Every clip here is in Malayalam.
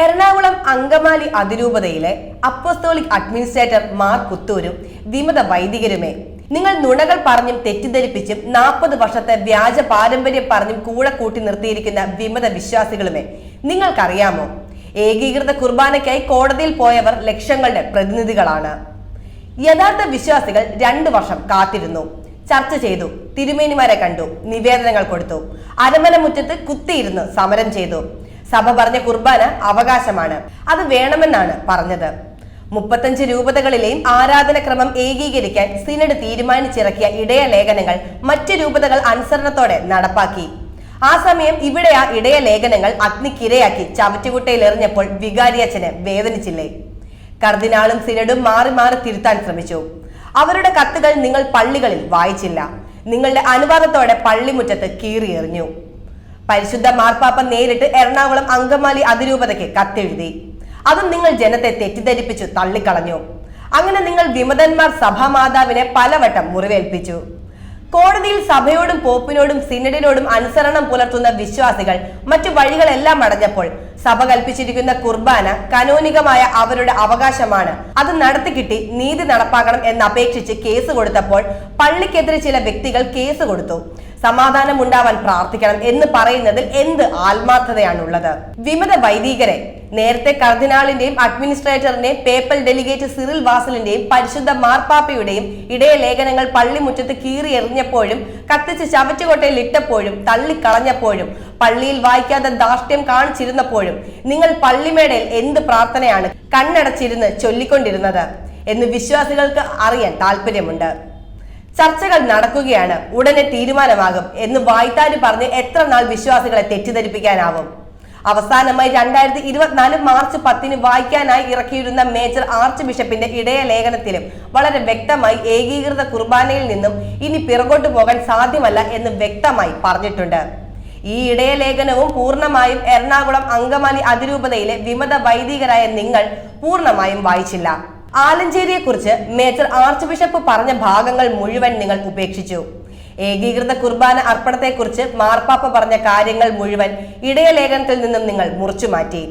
എറണാകുളം അങ്കമാലി അതിരൂപതയിലെ അപ്പോസ്തോലിക് അഡ്മിനിസ്ട്രേറ്റർ മാർ പുത്തൂരും വിമത വൈദികരുമേ. നിങ്ങൾ നുണകൾ പറഞ്ഞും തെറ്റിദ്ധരിപ്പിച്ചും നാൽപ്പത് വർഷത്തെ വ്യാജ പാരമ്പര്യം പറഞ്ഞും കൂടെ കൂട്ടി നിർത്തിയിരിക്കുന്ന വിമത വിശ്വാസികളുമേ നിങ്ങൾക്കറിയാമോ? ഏകീകൃത കുർബാനയ്ക്കായി കോടതിയിൽ പോയവർ ലക്ഷങ്ങളുടെ പ്രതിനിധികളാണ്. യഥാർത്ഥ വിശ്വാസികൾ രണ്ടു വർഷം കാത്തിരുന്നു. ചർച്ച ചെയ്തു തിരുമേനിമാരെ കണ്ടു നിവേദനങ്ങൾ കൊടുത്തു അരമന മുറ്റത്ത് കുത്തിയിരുന്ന് സമരം ചെയ്തു. സഭ പറഞ്ഞ കുർബാന അവകാശമാണ്. അത് വേണമെന്നാണ് പറഞ്ഞത്. മുപ്പത്തഞ്ച് രൂപതകളിലെയും ആരാധനക്രമം ഏകീകരിക്കാൻ സിനഡ് തീരുമാനിച്ചിറക്കിയ ഇടയ ലേഖനങ്ങൾ മറ്റ് രൂപതകൾ അനുസരണത്തോടെ നടപ്പാക്കി. ആ സമയം ഇവിടെ ആ ഇടയ ലേഖനങ്ങൾ അഗ്നിക്കിരയാക്കി ചവറ്റുകുട്ടയിൽ എറിഞ്ഞപ്പോൾ വികാരിയച്ഛന് വേദനിച്ചില്ലേ. കർദിനാളും സിനഡും മാറി മാറി തിരുത്താൻ ശ്രമിച്ചു. അവരുടെ കത്തുകൾ നിങ്ങൾ പള്ളികളിൽ വായിച്ചില്ല. നിങ്ങളുടെ അനുവാദത്തോടെ പള്ളിമുറ്റത്ത് കീറിയെറിഞ്ഞു. പരിശുദ്ധ മാർപ്പാപ്പ നേരിട്ട് എറണാകുളം അങ്കമാലി അതിരൂപതയ്ക്ക് കത്തെഴുതി. അതും നിങ്ങൾ ജനത്തെ തെറ്റിദ്ധരിപ്പിച്ചു തള്ളിക്കളഞ്ഞു. അങ്ങനെ നിങ്ങൾ വിമതന്മാർ സഭാമാതാവിനെ പലവട്ടം മുറിവേൽപ്പിച്ചു. കോടതിയിൽ സഭയോടും പോപ്പിനോടും സിനഡിനോടും അനുസരണം പുലർത്തുന്ന വിശ്വാസികൾ മറ്റു വഴികളെല്ലാം അടഞ്ഞപ്പോൾ സഭ കൽപ്പിച്ചിരിക്കുന്ന കുർബാന കനോനികമായ അവരുടെ അവകാശമാണ്. അത് നടത്തിക്കിട്ടി നീതി നടപ്പാക്കണം എന്ന് അപേക്ഷിച്ച് കേസ് കൊടുത്തപ്പോൾ പള്ളിക്കെതിരെ ചില വ്യക്തികൾ കേസ് കൊടുത്തു. സമാധാനം ഉണ്ടാവാൻ പ്രാർത്ഥിക്കണം എന്ന് പറയുന്നതിൽ എന്ത് ആത്മാർത്ഥതയാണുള്ളത്? വിമത വൈദികരെ നേരത്തെ കർദിനാളിന്റെയും അഡ്മിനിസ്ട്രേറ്ററിന്റെയും പേപ്പൽ ഡെലിഗേറ്റ് സിറിൽ വാസലിന്റെയും പരിശുദ്ധ മാർപ്പാപ്പയുടെയും ഇടയ ലേഖനങ്ങൾ കീറി എറിഞ്ഞപ്പോഴും കത്തിച്ച് ചവറ്റുകൊട്ടയിൽ ഇട്ടപ്പോഴും തള്ളിക്കളഞ്ഞപ്പോഴും പള്ളിയിൽ വായിക്കാതെ ധാർഷ്ട്യം കാണിച്ചിരുന്നപ്പോഴും നിങ്ങൾ പള്ളിമേടയിൽ എന്ത് പ്രാർത്ഥനയാണ് കണ്ണടച്ചിരുന്ന് ചൊല്ലിക്കൊണ്ടിരുന്നത് എന്ന് വിശ്വാസികൾക്ക് അറിയാൻ താല്പര്യമുണ്ട് ചർച്ചകൾ നടക്കുകയാണ്. ഉടനെ തീരുമാനമാകും എന്ന് വായ്ത്താരി പറഞ്ഞ് എത്ര നാൾ വിശ്വാസികളെ തെറ്റിദ്ധരിപ്പിക്കാനാവും. അവസാനമായി രണ്ടായിരത്തി ഇരുപത്തിനാല് മാർച്ച് പത്തിന് വായിക്കാനായി ഇറക്കിയിരുന്ന മേജർ ആർച്ച് ബിഷപ്പിന്റെ ഇടയ ലേഖനത്തിലും വളരെ വ്യക്തമായി ഏകീകൃത കുർബാനയിൽ നിന്നും ഇനി പിറകോട്ട് പോകാൻ സാധ്യമല്ല എന്ന് വ്യക്തമായി പറഞ്ഞിട്ടുണ്ട്. ഈ ഇടയ ലേഖനവും പൂർണമായും എറണാകുളം അങ്കമാലി അതിരൂപതയിലെ വിമത വൈദികരായ നിങ്ങൾ പൂർണമായും വായിച്ചില്ല. ആലഞ്ചേരിയെ കുറിച്ച് മേജർ ആർച്ച് ബിഷപ്പ് പറഞ്ഞ ഭാഗങ്ങൾ മുഴുവൻ നിങ്ങൾ ഉപേക്ഷിച്ചു. ഏകീകൃത കുർബാന അർപ്പണത്തെക്കുറിച്ച് മാർപ്പാപ്പ പറഞ്ഞ കാര്യങ്ങൾ മുഴുവൻ ഇടയലേഖനത്തിൽ നിന്നും നിങ്ങൾ മുറിച്ചു മാറ്റി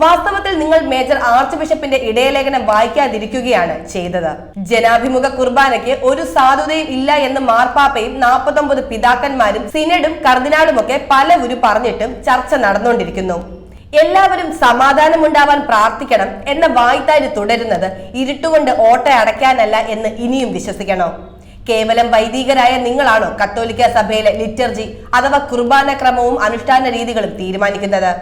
വാസ്തവത്തിൽ നിങ്ങൾ മേജർ ആർച്ച് ബിഷപ്പിന്റെ ഇടയലേഖനം വായിക്കാതിരിക്കുകയാണ് ചെയ്തത്. ജനാഭിമുഖ കുർബാനയ്ക്ക് ഒരു സാധുതയും ഇല്ല എന്ന് മാർപ്പാപ്പയും നാൽപ്പത്തൊമ്പത് പിതാക്കന്മാരും സിനഡും കർദിനാളുമൊക്കെ പലവരും പറഞ്ഞിട്ടും ചർച്ച നടന്നുകൊണ്ടിരിക്കുന്നു. എല്ലാവരും സമാധാനമുണ്ടാവാൻ പ്രാർത്ഥിക്കണം എന്ന വായ്ത്താരി തുടരുന്നത് ഇരുട്ടുകൊണ്ട് ഓട്ട അടയ്ക്കാനല്ല എന്ന് ഇനിയും വിശ്വസിക്കണോ. കേവലം വൈദികരായ നിങ്ങളാണോ കത്തോലിക്ക സഭയിലെ ലിറ്റർജി അഥവാ കുർബാന ക്രമവും അനുഷ്ഠാന രീതികളും തീരുമാനിക്കുന്നത്?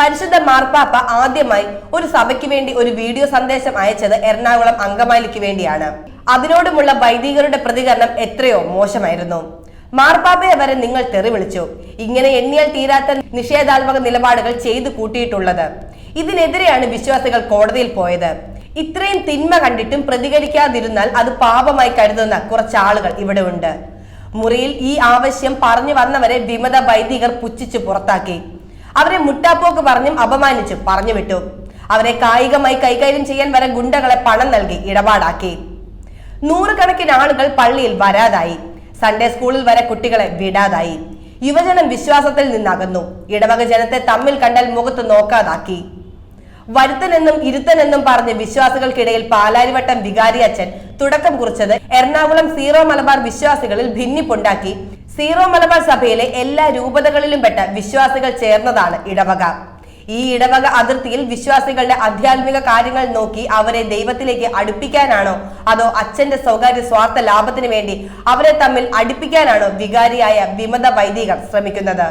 പരിശുദ്ധ മാർപ്പാപ്പ ആദ്യമായി ഒരു സഭയ്ക്ക് വേണ്ടി ഒരു വീഡിയോ സന്ദേശം അയച്ചത് എറണാകുളം അങ്കമാലിക്ക് വേണ്ടിയാണ്. അതിനോടുമുള്ള വൈദികരുടെ പ്രതികരണം എത്രയോ മോശമായിരുന്നു. മാർപ്പാപ്പയെ വരെ നിങ്ങൾ തെറി വിളിച്ചു ഇങ്ങനെ എണ്ണിയാൽ തീരാത്ത നിഷേധാത്മക നിലപാടുകൾ ചെയ്തു കൂട്ടിയിട്ടുള്ളത്. ഇതിനെതിരെയാണ് വിശ്വാസികൾ കോടതിയിൽ പോയത്. ഇത്രയും തിന്മ കണ്ടിട്ടും പ്രതികരിക്കാതിരുന്നാൽ അത് പാപമായി കരുതുന്ന കുറച്ച് ആളുകൾ ഇവിടെ ഉണ്ട്. മുറിയിൽ ഈ ആവശ്യം പറഞ്ഞു വന്നവരെ വിമത വൈദികർ പുച്ഛിച്ചു പുറത്താക്കി. അവരെ മുട്ടാപ്പോക്ക് പറഞ്ഞും അപമാനിച്ചും പറഞ്ഞു വിട്ടു. അവരെ കായികമായി കൈകാര്യം ചെയ്യാൻ വരെ ഗുണ്ടകളെ പണം നൽകി ഇടപാടാക്കി. നൂറുകണക്കിന് ആളുകൾ പള്ളിയിൽ വരാതായി. സൺഡേ സ്കൂളിൽ വരെ കുട്ടികളെ വിടാതായി. യുവജനം വിശ്വാസത്തിൽ നിന്നകന്നു. ഇടവക ജനത്തെ തമ്മിൽ കണ്ടാൽ മുഖത്ത് നോക്കാതാക്കി. വരുത്തനെന്നും ഇരുത്തനെന്നും പറഞ്ഞ് വിശ്വാസികൾക്കിടയിൽ പാലാരിവട്ടം വികാരി അച്ഛൻ തുടക്കം കുറിച്ചത് എറണാകുളം സീറോ മലബാർ വിശ്വാസികളിൽ ഭിന്നിപ്പുണ്ടാക്കി. സീറോ മലബാർ സഭയിലെ എല്ലാ രൂപതകളിലും പെട്ട വിശ്വാസികൾ ചേർന്നതാണ് ഇടവക. ഈ ഇടവക അതിർത്തിയിൽ വിശ്വാസികളുടെ ആധ്യാത്മിക കാര്യങ്ങൾ നോക്കി അവരെ ദൈവത്തിലേക്ക് അടുപ്പിക്കാനാണോ അതോ അച്ഛന്റെ സ്വകാര്യ സ്വാർത്ഥ ലാഭത്തിന് വേണ്ടി അവരെ തമ്മിൽ അടുപ്പിക്കാനാണോ വികാരിയായ വിമത വൈദികർ ശ്രമിക്കുന്നത്?